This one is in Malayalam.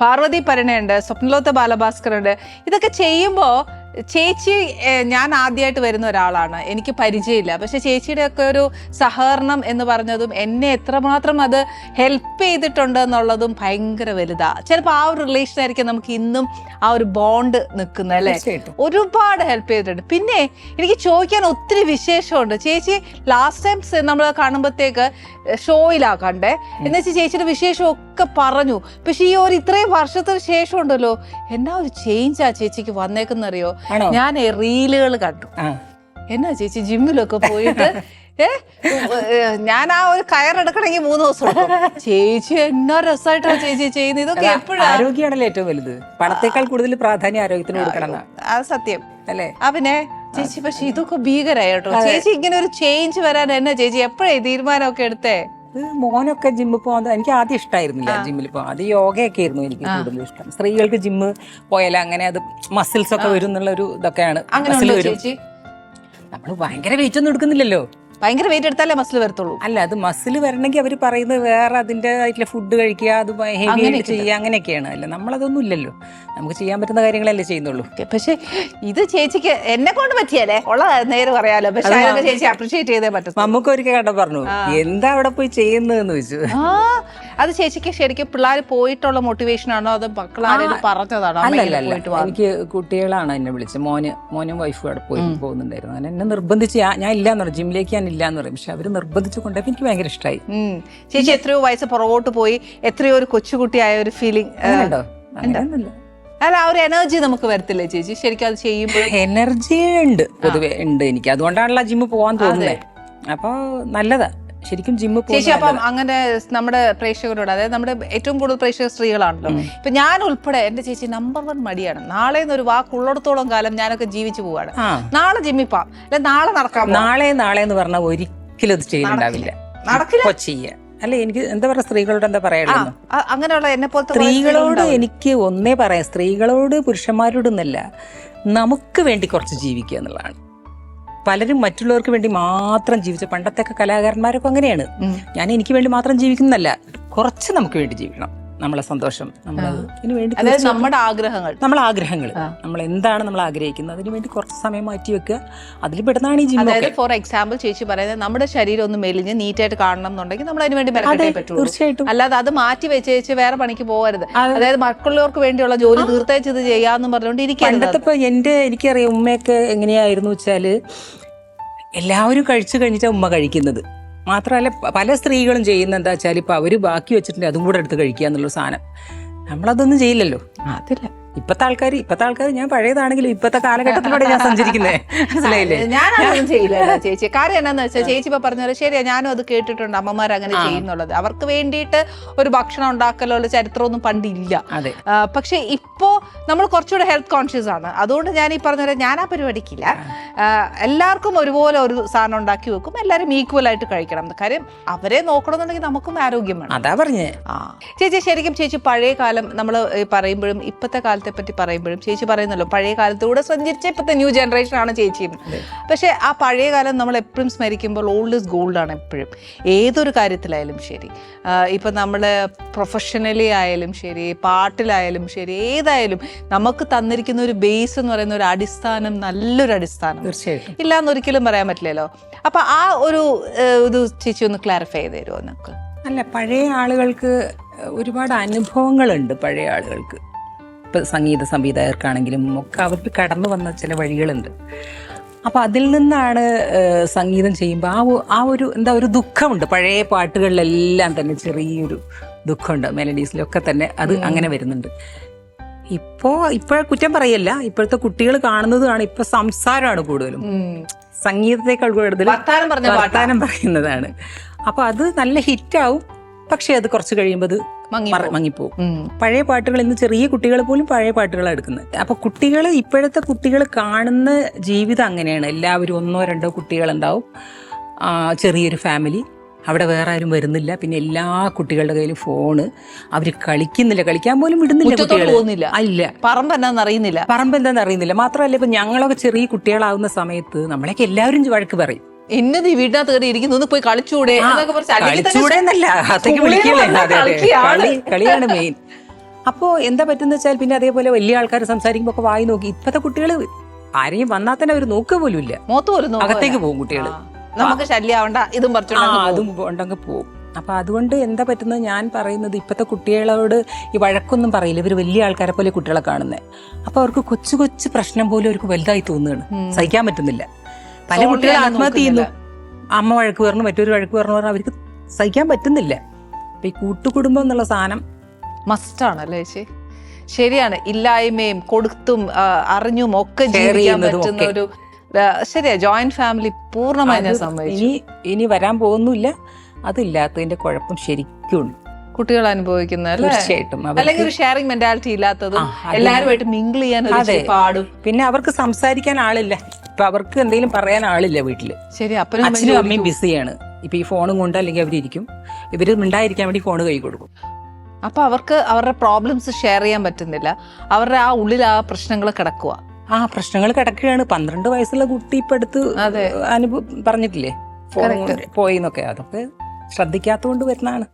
പാർവതി പരണയുണ്ട് സ്വപ്നലോത്ത ബാലഭാസ്കർ ഉണ്ട് ഇതൊക്കെ ചെയ്യുമ്പോൾ ചേച്ചി ഞാൻ ആദ്യമായിട്ട് വരുന്ന ഒരാളാണ്. എനിക്ക് പരിചയമില്ല. പക്ഷെ ചേച്ചിയുടെ ഒക്കെ ഒരു സഹകരണം എന്ന് പറഞ്ഞതും എന്നെ എത്രമാത്രം അത് ഹെൽപ്പ് ചെയ്തിട്ടുണ്ട് എന്നുള്ളതും ഭയങ്കര വലുതാ. ചിലപ്പോൾ ആ ഒരു റിലേഷൻ ആയിരിക്കും നമുക്ക് ഇന്നും ആ ഒരു ബോണ്ട് നിൽക്കുന്നത് അല്ലേ? ഒരുപാട് ഹെൽപ്പ് ചെയ്തിട്ടുണ്ട്. പിന്നെ എനിക്ക് ചോദിക്കാൻ ഒത്തിരി വിശേഷമുണ്ട്. ചേച്ചി ലാസ്റ്റ് ടൈംസ് നമ്മൾ കാണുമ്പോഴത്തേക്ക് ഷോയിലാ കണ്ടേ. എന്ന് വെച്ചാൽ ചേച്ചിയുടെ വിശേഷമൊക്കെ പറഞ്ഞു. പക്ഷെ ഈ ഒരു ഇത്രയും വർഷത്തിന് ശേഷം ഉണ്ടല്ലോ എന്നാ ഒരു ചേഞ്ച് ആ ചേച്ചിക്ക് വന്നേക്കുന്നറിയോ? അറിയോ ഞാൻ റീലുകൾ കണ്ടു. എന്നാ ചേച്ചി ജിമ്മിലൊക്കെ പോയിട്ട് ഞാൻ ആ ഒരു കയർ കയറെടുക്കണമെങ്കിൽ മൂന്ന് ദിവസം. ചേച്ചി എന്നാ രസമായിട്ടാണ് ചേച്ചി ചെയ്യുന്നത്. ഇതൊക്കെ എപ്പോഴാ? ആരോഗ്യമാണല്ലോ ഏറ്റവും വലുത്? പണത്തേക്കാൾ കൂടുതൽ പ്രാധാന്യം ആരോഗ്യത്തിന് കൊടുക്കണം. അത് സത്യം. അല്ലേ? അവനെ പിന്നെ ചേച്ചി പക്ഷെ ഇതൊക്കെ ഭീകരായി കേട്ടോ. ചേച്ചി ഇങ്ങനെ ഒരു ചേഞ്ച് വരാൻ എന്നാ ചേച്ചി? എപ്പോഴേ തീരുമാനമൊക്കെ എടുത്തേ? ഇത് മോനൊക്കെ ജിമ്മിൽ പോകാൻ എനിക്ക് ആദ്യം ഇഷ്ടമായിരുന്നില്ല ജിമ്മിൽ പോകാൻ. അത് യോഗയൊക്കെ ആയിരുന്നു എനിക്ക് കൂടുതൽ ഇഷ്ടം. സ്ത്രീകൾക്ക് ജിമ്മ് പോയാൽ അങ്ങനെ അത് മസിൽസ് ഒക്കെ വരും എന്നുള്ള ഒരു ഇതൊക്കെയാണ് മസിൽ വരും. നമ്മൾ ഭയങ്കര വെയിറ്റ് ഒന്നും എടുക്കുന്നില്ലല്ലോ. ഭയങ്കര വെയിറ്റ് എടുത്താലേ മസിൽ വരത്തുള്ളൂ. അല്ല അത് മസിൽ വരണമെങ്കിൽ അവർ പറയുന്നത് വേറെ അതിന്റെ ആയിട്ടുള്ള ഫുഡ് കഴിക്കുക അത് ഹെവി ചെയ്യുക അങ്ങനെയൊക്കെയാണ്. അല്ല നമ്മളതൊന്നും ഇല്ലല്ലോ. നമുക്ക് ചെയ്യാൻ പറ്റുന്ന കാര്യങ്ങളല്ലേ ചെയ്യുന്നുള്ളൂ. പക്ഷേ ഇത് ചേച്ചിക്ക് എന്നെ കൊണ്ട് പറ്റിയല്ലേ? ഉള്ള നേര് പറയാലോ. പക്ഷേ ചേച്ചി അപ്രീഷിയേറ്റ് ചെയ്തേ പറ്റും നമുക്ക് ഒരിക്കൽ കണ്ട പറഞ്ഞു എന്താ അവിടെ പോയി ചെയ്യുന്നതെന്ന് ചോദിച്ചു. ആ അത് ചേച്ചിക്ക് ശരിക്കും പിള്ളേർ പോയിട്ടുള്ള മോട്ടിവേഷൻ ആണോ? അത് മക്കളാരും പറഞ്ഞതാണോ? അല്ലല്ല എനിക്ക് കുട്ടികളാണ് എന്നെ വിളിച്ചത്. മോന് മോനും വൈഫും അവിടെ പോയി പോകുന്നുണ്ടായിരുന്നു. അങ്ങനെ എന്നെ നിർബന്ധിച്ച് ഞാൻ- ഇല്ല ഇല്ലാന്ന് പറയും ജിമ്മിലേക്ക് ഞാൻ ഇല്ലാന്ന് പറയും. പക്ഷെ അവർ നിർബന്ധിച്ചു കൊണ്ടുപോയി എനിക്ക് ഭയങ്കര ഇഷ്ടമായി. ചേച്ചി എത്രയോ വയസ്സ് പുറകോട്ട് പോയി എത്രയോ ഒരു കൊച്ചുകുട്ടിയായ ഒരു ഫീലിംഗ് അങ്ങനെയൊന്നുമില്ല. അല്ല ആ ഒരു എനർജി നമുക്ക് വരത്തില്ലേ ചേച്ചി? ശരിക്കും അത് ചെയ്യുമ്പോൾ എനർജി ഉണ്ട് പൊതുവെ ഉണ്ട് എനിക്ക്. അതുകൊണ്ടാണല്ലോ ജിമ്മ് പോകാൻ തോന്നുന്നത് അപ്പോ നല്ലതാ. ശരിക്കും ജിമ്മ് ചേച്ചി അപ്പം അങ്ങനെ നമ്മുടെ പ്രേക്ഷകരോട് അതായത് നമ്മുടെ ഏറ്റവും കൂടുതൽ പ്രേക്ഷക സ്ത്രീകളാണല്ലോ. ഇപ്പൊ ഞാൻ ഉൾപ്പെടെ എന്റെ ചേച്ചി നമ്പർ വൺ മടിയാണ്. നാളെ ഒരു വാക്ക് ഉള്ളിടത്തോളം കാലം ഞാനൊക്കെ ജീവിച്ചു പോവാണ്. നാളെ ജിമ്മിൽ പോവാം. അല്ലെ നാളെ നടക്കാം നാളെ നാളെ എന്ന് പറഞ്ഞാൽ ഒരിക്കലും അത് ചെയ്യുന്നുണ്ടാവില്ല നടക്കില്ല. അല്ല എനിക്ക് എന്താ പറയാ സ്ത്രീകളോട് എന്താ പറയാ പറയാനുള്ളത് അങ്ങനെയുള്ള എന്നെ പോലത്തെ സ്ത്രീകളോട് എനിക്ക് ഒന്നേ പറയാം. സ്ത്രീകളോട് പുരുഷന്മാരോടൊന്നല്ല നമുക്ക് വേണ്ടി കുറച്ച് ജീവിക്കുക എന്നുള്ളതാണ്. പലരും മറ്റുള്ളവർക്ക് വേണ്ടി മാത്രം ജീവിച്ച പണ്ടത്തെ കലാകാരന്മാരൊക്കെ അങ്ങനെയാണ്. ഞാൻ എനിക്ക് വേണ്ടി മാത്രം ജീവിക്കുന്നതല്ല കുറച്ച് നമുക്ക് വേണ്ടി ജീവിക്കണം. നമ്മളെ സന്തോഷം നമ്മൾ അതിന് വേണ്ടി അതായത് നമ്മുടെ ആഗ്രഹങ്ങൾ. നമ്മളെ ആഗ്രഹങ്ങൾ. നമ്മൾ എന്താണ് നമ്മൾ ആഗ്രഹിക്കുന്നത്? അതിന് വേണ്ടി കുറച്ച് സമയം മാറ്റി വെക്കുക. അതിൽ പെടുന്നതാണ് ഈ അതായത് ഫോർ എക്സാമ്പിൾ ചേച്ചി പറയുന്നത് നമ്മുടെ ശരീരം ഒന്ന് മെലിഞ്ഞ് നീറ്റായിട്ട് കാണണം എന്നുണ്ടെങ്കിൽ നമ്മൾ അതിന് വേണ്ടി മെനക്കെട്ടേ പറ്റുള്ളൂ. തീർച്ചയായിട്ടും. അല്ലാതെ അത് മാറ്റി വെച്ച് വെച്ച് വേറെ പണിക്ക് പോകരുത്. അതായത് മറ്റുള്ളവർക്ക് വേണ്ടിയുള്ള ജോലി തീർച്ചയായിട്ടും ഇത് ചെയ്യാന്ന് പറഞ്ഞുകൊണ്ട് ഇരിക്കും പണ്ടത്തെ ഇപ്പൊ എന്റെ എനിക്കറിയാം ഉമ്മയൊക്കെ എങ്ങനെയായിരുന്നു വെച്ചാൽ എല്ലാവരും കഴിച്ചു കഴിഞ്ഞിട്ടാണ് ഉമ്മ കഴിക്കുന്നത്. മാത്രമല്ല പല സ്ത്രീകളും ചെയ്യുന്ന എന്താ വെച്ചാൽ ഇപ്പം അവർ ബാക്കി വെച്ചിട്ടുണ്ട് അതും കൂടെ എടുത്ത് കഴിക്കുക എന്നുള്ള സാധനം. നമ്മളതൊന്നും ചെയ്യില്ലല്ലോ. അതില്ല. ഇപ്പത്തെ ആൾക്കാർ ഇപ്പത്തെ ആൾക്കാർ ഞാൻ പഴയതാണെങ്കിലും ഇപ്പത്തെ കാലഘട്ടത്തിലൂടെ ഞാൻ മനസ്സിലായില്ലേ? ഞാനതൊന്നും ചെയ്യില്ല ചേച്ചി. കാര്യം എന്നാന്ന് വെച്ചാൽ ചേച്ചി ഇപ്പൊ പറഞ്ഞത് ശരിയാ ഞാനും അത് കേട്ടിട്ടുണ്ട് അമ്മമാർ അങ്ങനെ ചെയ്യുന്നുള്ളത്. അവർക്ക് വേണ്ടിയിട്ട് ഒരു ഭക്ഷണം ഉണ്ടാക്കലുള്ള ചരിത്രമൊന്നും പണ്ടില്ല. പക്ഷെ ഇപ്പോ നമ്മൾ കുറച്ചുകൂടെ ഹെൽത്ത് കോൺഷ്യസ് ആണ്. അതുകൊണ്ട് ഞാൻ ഈ പറഞ്ഞ പോലെ ഞാൻ ആ പരിപാടിക്കില്ല. എല്ലാവർക്കും ഒരുപോലെ ഒരു സാധനം ഉണ്ടാക്കി വെക്കും. എല്ലാവരും ഈക്വൽ ആയിട്ട് കഴിക്കണം. കാര്യം അവരെ നോക്കണമെന്നുണ്ടെങ്കിൽ നമുക്കും ആരോഗ്യം വേണം. അതാ പറഞ്ഞേ. ആ. ചേച്ചി ശരിക്കും ചേച്ചി പഴയ കാലം നമ്മൾ പറയുമ്പോഴും ഇപ്പോഴത്തെ കാലത്തെ പറ്റി പറയുമ്പോഴും ചേച്ചി പറയുന്നല്ലോ പഴയ കാലത്തൂടെ സഞ്ചരിച്ച ഇപ്പോഴത്തെ ന്യൂ ജനറേഷൻ ആണ് ചേച്ചിയും. പക്ഷേ ആ പഴയ കാലം നമ്മൾ എപ്പോഴും സ്മരിക്കുമ്പോൾ ഓൾഡ് ഇസ് ഗോൾഡ് ആണ് എപ്പോഴും. ഏതൊരു കാര്യത്തിലായാലും ശരി ഇപ്പം നമ്മൾ പ്രൊഫഷണലി ആയാലും ശരി പാട്ടിലായാലും ശരി ഏതായാലും നമുക്ക് തന്നിരിക്കുന്ന ഒരു ബേസ് എന്ന് പറയുന്ന ഒരു അടിസ്ഥാനം നല്ലൊരു അടിസ്ഥാനം. തീർച്ചയായിട്ടും. ഇല്ല എന്നൊരിക്കലും പറയാൻ പറ്റില്ലല്ലോ. അപ്പം ആ ഒരു ഇത് ചേച്ചി ഒന്ന് ക്ലാരിഫൈ ചെയ്ത് തരുമോ നമുക്ക് അല്ല പഴയ ആളുകൾക്ക് ഒരുപാട് അനുഭവങ്ങളുണ്ട് പഴയ ആളുകൾക്ക്. ഇപ്പം സംഗീത സംവിധായകർക്കാണെങ്കിലും ഒക്കെ അവർക്ക് കടന്നു വന്ന ചില വഴികളുണ്ട്. അപ്പം അതിൽ നിന്നാണ് സംഗീതം ചെയ്യുമ്പോൾ ആ ആ ഒരു എന്താ ഒരു ദുഃഖമുണ്ട്. പഴയ പാട്ടുകളിലെല്ലാം തന്നെ ചെറിയൊരു ദുഃഖമുണ്ട്. മെലഡീസിലൊക്കെ തന്നെ അത് അങ്ങനെ വരുന്നുണ്ട്. ഇപ്പോൾ ഇപ്പോൾ കുറ്റം പറയല്ല. ഇപ്പോഴത്തെ കുട്ടികൾ കാണുന്നതാണ് ഇപ്പൊ സംസാരമാണ് കൂടുതലും. സംഗീതത്തെക്കാൾ കൂടുതൽ വർത്താനം പറയുന്നതാണ്. അപ്പൊ അത് നല്ല ഹിറ്റാവും. പക്ഷെ അത് കുറച്ച് കഴിയുമ്പോൾ അത് മങ്ങിപ്പോകും മങ്ങിപ്പോവും. പഴയ പാട്ടുകൾ ഇന്ന് ചെറിയ കുട്ടികൾ പോലും പഴയ പാട്ടുകളാണ് എടുക്കുന്നത്. അപ്പൊ കുട്ടികൾ ഇപ്പോഴത്തെ കുട്ടികൾ കാണുന്ന ജീവിതം അങ്ങനെയാണ്. എല്ലാവരും ഒന്നോ രണ്ടോ കുട്ടികൾ ഉണ്ടാവും ചെറിയൊരു ഫാമിലി. അവിടെ വേറെ ആരും വരുന്നില്ല. പിന്നെ എല്ലാ കുട്ടികളുടെ കയ്യിലും ഫോണ്. അവർ കളിക്കുന്നില്ല. കളിക്കാൻ പോലും വിടുന്നില്ല അല്ല പറമ്പ് അറിയുന്നില്ല. പറമ്പ് എന്താണെന്ന് അറിയുന്നില്ല. മാത്രമല്ല ഇപ്പൊ ഞങ്ങളൊക്കെ ചെറിയ കുട്ടികളാവുന്ന സമയത്ത് നമ്മളെയൊക്കെ എല്ലാവരും വഴക്ക് പറയും. ഇന്നത് ഈ വീടിനകത്ത് കയറി ഇരിക്കുന്നു? ഒന്ന് പോയി കളിച്ചൂടെ? എന്നൊക്കെ കുറച്ച് അല്ലെങ്കിൽ തന്നെ കളിച്ചൂടെ എന്നല്ല അത്തേക്ക് സ്കൂളിൽ അതെ അതെ കളിക്കുകയാണ്. കളി കളിയാണ് മെയിൻ അപ്പോൾ എന്താ പറ്റുന്ന വെച്ചാൽ പിന്നെ അതേപോലെ വലിയ ആൾക്കാർ സംസാരിക്കുമ്പോൾ ഒക്കെ വായി നോക്കി. ഇപ്പോഴത്തെ കുട്ടികൾ ആരെയും വന്നാൽ തന്നെ അവർ നോക്കുക പോലും ഇല്ല. മോത്ത് പോലും. അകത്തേക്ക് പോകും കുട്ടികൾ ആ. നമുക്ക് ശല്യാവണ്ട ഇതും ആ പറിച്ചോണ്ട് അതും ഉണ്ടെങ്കിൽ പോകും. അപ്പൊ അതുകൊണ്ട് എന്താ പറ്റുന്നത്? ഞാൻ പറയുന്നത് ഇപ്പോഴത്തെ കുട്ടികളോട് ഈ വഴക്കൊന്നും പറയില്ല. ഇവർ വലിയ ആൾക്കാരെ പോലെ കുട്ടികളെ കാണുന്നത് അപ്പൊ അവർക്ക് കൊച്ചു കൊച്ചു പ്രശ്നം പോലും അവർക്ക് വലുതായി തോന്നുകയാണ്. സഹിക്കാൻ പറ്റുന്നില്ല. പല കുട്ടികൾ ആത്മഹത്യ ചെയ്യുന്നു. അമ്മ വഴക്ക് പറഞ്ഞു മറ്റൊരു വഴക്ക് പറഞ്ഞു പറഞ്ഞാൽ അവർക്ക് സഹിക്കാൻ പറ്റുന്നില്ല. അപ്പൊ ഈ കൂട്ടുകുടുംബം എന്നുള്ള സാധനം മസ്റ്റാണ് അല്ലേ ചേച്ചി? ശരിയാണ്. ഇല്ലായ്മയും കൊടുത്തും അറിഞ്ഞും ഒക്കെ ജീവിക്കാൻ പറ്റുന്ന ഒരു ശരിയാ. ജോയിന്റ് ഫാമിലി പൂർണമായി ഞാൻ സമ്മതിച്ചു. ഇനി ഇനി വരാൻ പോകുന്നില്ല. അതില്ലാത്തതിന്റെ കുഴപ്പം ശരിക്കും കുട്ടികൾ അനുഭവിക്കുന്ന തീർച്ചയായിട്ടും. അല്ലെങ്കിൽ ഒരു ഷെയറിംഗ് മെന്റാലിറ്റി ഇല്ലാത്തതും എല്ലാവരുമായിട്ട് മിങ്കിൾ ചെയ്യാൻ. പാടും. പിന്നെ അവർക്ക് സംസാരിക്കാൻ ആളില്ല. ഇപ്പൊ അവർക്ക് എന്തെങ്കിലും പറയാൻ ആളില്ല വീട്ടിൽ ശരി അപ്പനും അച്ഛനും അമ്മയും ബിസിയാണ് ഇപ്പൊ ഈ ഫോണും കൊണ്ട് അല്ലെങ്കിൽ അവരിയ്ക്കും ഇവർ മിണ്ടായിരിക്കാൻ വേണ്ടി ഫോണ് കൈ കൊടുക്കും. അപ്പൊ അവർക്ക് അവരുടെ പ്രോബ്ലംസ് ഷെയർ ചെയ്യാൻ പറ്റുന്നില്ല. അവരുടെ ആ ഉള്ളിൽ ആ പ്രശ്നങ്ങൾ കിടക്കുക ആ പ്രശ്നങ്ങൾ കിടക്കുകയാണ്. പന്ത്രണ്ട് വയസ്സുള്ള കുട്ടി ഇപ്പൊ അടുത്ത് അതെ. അനുഭവം പറഞ്ഞിട്ടില്ലേ? ഫോൺ എന്നൊക്കെ. പോയിന്നൊക്കെ അതൊക്കെ ശ്രദ്ധിക്കാത്തതുകൊണ്ട് വരുന്നതാണ്.